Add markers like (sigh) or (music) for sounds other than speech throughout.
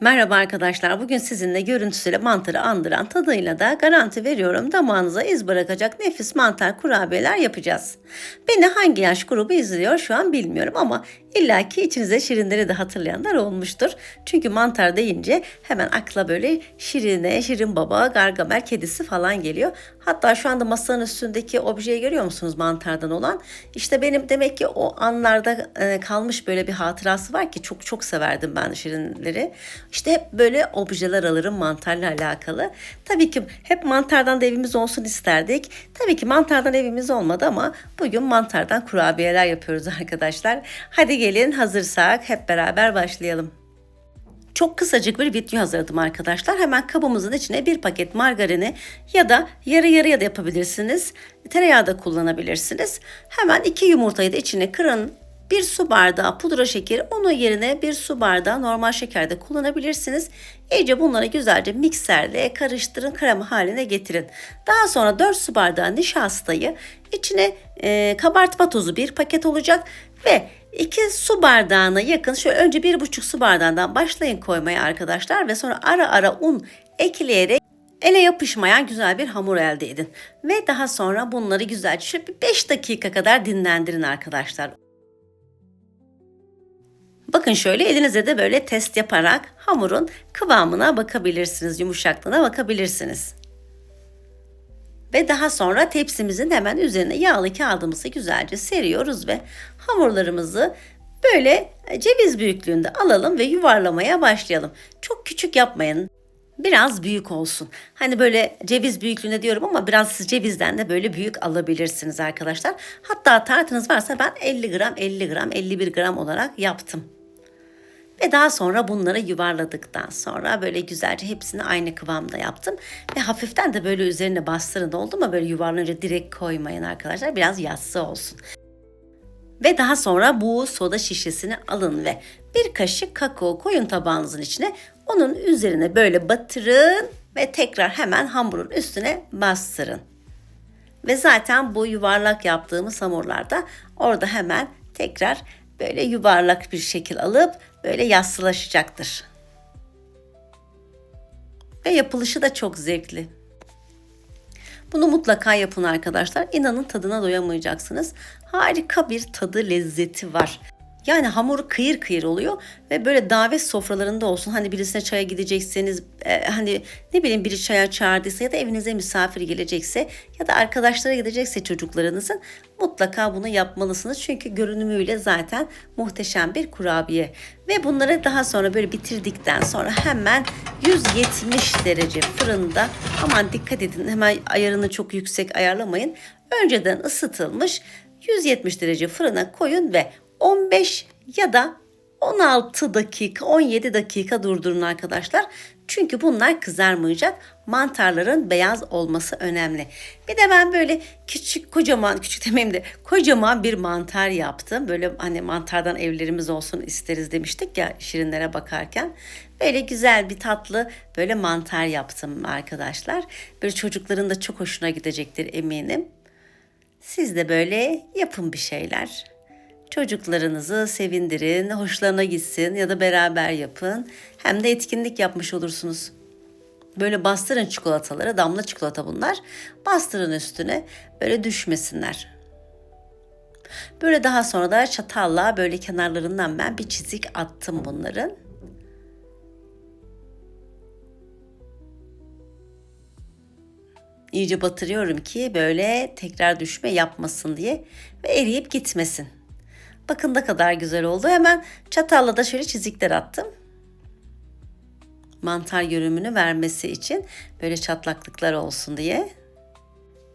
Merhaba arkadaşlar. Bugün sizinle görüntüsüyle mantarı andıran tadıyla da garanti veriyorum damağınıza iz bırakacak nefis mantar kurabiyeler yapacağız. Beni hangi yaş grubu izliyor şu an bilmiyorum ama illaki içinize şirinleri de hatırlayanlar olmuştur. Çünkü mantar deyince hemen akla böyle şirine, şirin baba, gargamel kedisi falan geliyor. Hatta şu anda masanın üstündeki objeyi görüyor musunuz mantardan olan? İşte benim demek ki o anlarda e, kalmış böyle bir hatırası var ki çok çok severdim ben şirinleri. İşte hep böyle objeler alırım mantarla alakalı. Tabii ki hep mantardan da evimiz olsun isterdik. Tabii ki mantardan evimiz olmadı ama bugün mantardan kurabiyeler yapıyoruz (laughs) arkadaşlar. Hadi gelin hazırsak hep beraber başlayalım. Çok kısacık bir video hazırladım arkadaşlar. Hemen kabımızın içine bir paket margarini ya da yarı yarıya da yapabilirsiniz. Tereyağı da kullanabilirsiniz. Hemen iki yumurtayı da içine kırın. Bir su bardağı pudra şekeri, onun yerine bir su bardağı normal şeker de kullanabilirsiniz. İyice bunları güzelce mikserle karıştırın, krema haline getirin. Daha sonra 4 su bardağı nişastayı içine e, kabartma tozu bir paket olacak ve 2 su bardağına yakın şöyle önce 1,5 su bardağından başlayın koymaya arkadaşlar ve sonra ara ara un ekleyerek ele yapışmayan güzel bir hamur elde edin. Ve daha sonra bunları güzelce şöyle 5 dakika kadar dinlendirin arkadaşlar. Bakın şöyle elinize de böyle test yaparak hamurun kıvamına bakabilirsiniz, yumuşaklığına bakabilirsiniz. Ve daha sonra tepsimizin hemen üzerine yağlı kağıdımızı güzelce seriyoruz ve hamurlarımızı böyle ceviz büyüklüğünde alalım ve yuvarlamaya başlayalım. Çok küçük yapmayın. Biraz büyük olsun. Hani böyle ceviz büyüklüğünde diyorum ama biraz siz cevizden de böyle büyük alabilirsiniz arkadaşlar. Hatta tartınız varsa ben 50 gram, 50 gram, 51 gram olarak yaptım. Ve daha sonra bunları yuvarladıktan sonra böyle güzelce hepsini aynı kıvamda yaptım. Ve hafiften de böyle üzerine bastırın oldu mu böyle yuvarlanınca direkt koymayın arkadaşlar. Biraz yassı olsun. Ve daha sonra bu soda şişesini alın ve bir kaşık kakao koyun tabağınızın içine. Onun üzerine böyle batırın ve tekrar hemen hamurun üstüne bastırın. Ve zaten bu yuvarlak yaptığımız hamurlarda orada hemen tekrar böyle yuvarlak bir şekil alıp böyle yassılaşacaktır. Ve yapılışı da çok zevkli. Bunu mutlaka yapın arkadaşlar. İnanın tadına doyamayacaksınız. Harika bir tadı lezzeti var. Yani hamuru kıyır kıyır oluyor ve böyle davet sofralarında olsun. Hani birisine çaya gidecekseniz e, hani ne bileyim biri çaya çağırdıysa ya da evinize misafir gelecekse ya da arkadaşlara gidecekse çocuklarınızın mutlaka bunu yapmalısınız. Çünkü görünümüyle zaten muhteşem bir kurabiye. Ve bunları daha sonra böyle bitirdikten sonra hemen 170 derece fırında aman dikkat edin hemen ayarını çok yüksek ayarlamayın. Önceden ısıtılmış 170 derece fırına koyun ve 15 ya da 16 dakika, 17 dakika durdurun arkadaşlar. Çünkü bunlar kızarmayacak. Mantarların beyaz olması önemli. Bir de ben böyle küçük kocaman, küçük demeyeyim de kocaman bir mantar yaptım. Böyle hani mantardan evlerimiz olsun isteriz demiştik ya şirinlere bakarken. Böyle güzel bir tatlı böyle mantar yaptım arkadaşlar. Böyle çocukların da çok hoşuna gidecektir eminim. Siz de böyle yapın bir şeyler. Çocuklarınızı sevindirin, hoşlarına gitsin ya da beraber yapın. Hem de etkinlik yapmış olursunuz. Böyle bastırın çikolataları, damla çikolata bunlar. Bastırın üstüne, böyle düşmesinler. Böyle daha sonra da çatalla böyle kenarlarından ben bir çizik attım bunların. İyice batırıyorum ki böyle tekrar düşme yapmasın diye ve eriyip gitmesin. Bakın ne kadar güzel oldu. Hemen çatalla da şöyle çizikler attım. Mantar görünümünü vermesi için böyle çatlaklıklar olsun diye.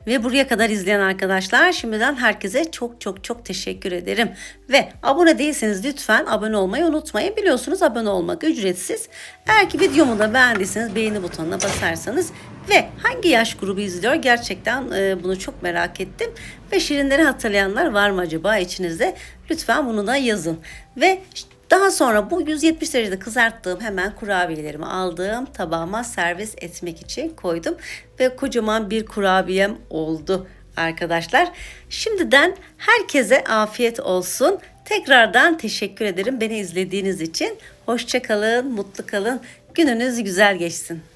Ve buraya kadar izleyen arkadaşlar şimdiden herkese çok çok çok teşekkür ederim. Ve abone değilseniz lütfen abone olmayı unutmayın. Biliyorsunuz abone olmak ücretsiz. Eğer ki videomu da beğendiyseniz beğeni butonuna basarsanız ve hangi yaş grubu izliyor gerçekten e, bunu çok merak ettim. Ve şirinleri hatırlayanlar var mı acaba içinizde? Lütfen bunu da yazın. Ve daha sonra bu 170 derecede kızarttığım hemen kurabiyelerimi aldığım tabağıma servis etmek için koydum. Ve kocaman bir kurabiyem oldu arkadaşlar. Şimdiden herkese afiyet olsun. Tekrardan teşekkür ederim beni izlediğiniz için. Hoşça kalın, mutlu kalın. Gününüz güzel geçsin.